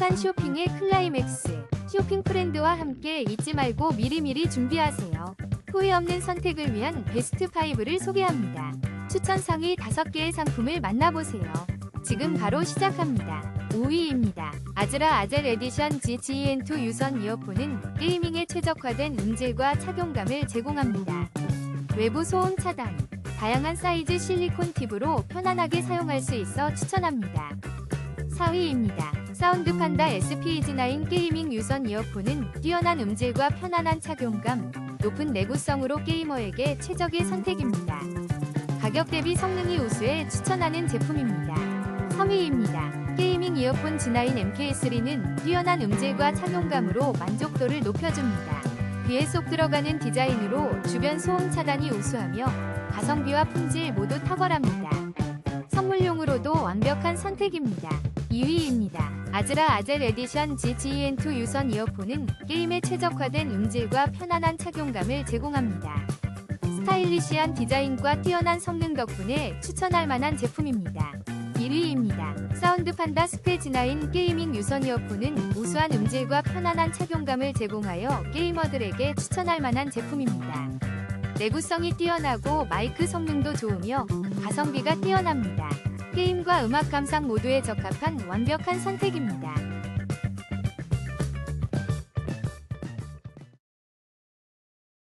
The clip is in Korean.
행복한 쇼핑의 클라이맥스. 쇼핑 프렌드와 함께 잊지 말고 미리미리 준비하세요. 후회 없는 선택을 위한 베스트 5를 소개합니다. 추천 상위 5개의 상품을 만나보세요. 지금 바로 시작합니다. 5위입니다. 아즈라 아젤 에디션 GGEN2 유선 이어폰은 게이밍에 최적화된 음질과 착용감을 제공합니다. 외부 소음 차단, 다양한 사이즈 실리콘 팁으로 편안하게 사용할 수 있어 추천합니다. 4위입니다. 사운드 판다 SPG9 게이밍 유선 이어폰은 뛰어난 음질과 편안한 착용감, 높은 내구성으로 게이머에게 최적의 선택입니다. 가격 대비 성능이 우수해 추천하는 제품입니다. 3위입니다. 게이밍 이어폰 G9 MK3는 뛰어난 음질과 착용감으로 만족도를 높여줍니다. 귀에 쏙 들어가는 디자인으로 주변 소음 차단이 우수하며 가성비와 품질 모두 탁월합니다. 선물용으로도 완벽한 선택입니다. 2위입니다. 아즈라 아젤 에디션 GGEN2 유선 이어폰은 게임에 최적화된 음질과 편안한 착용감을 제공합니다. 스타일리시한 디자인과 뛰어난 성능 덕분에 추천할 만한 제품입니다. 1위입니다. 사운드 판다 스페지9 게이밍 유선 이어폰은 우수한 음질과 편안한 착용감을 제공하여 게이머들에게 추천할 만한 제품입니다. 내구성이 뛰어나고 마이크 성능도 좋으며 가성비가 뛰어납니다. 게임과 음악 감상 모두에 적합한 완벽한 선택입니다.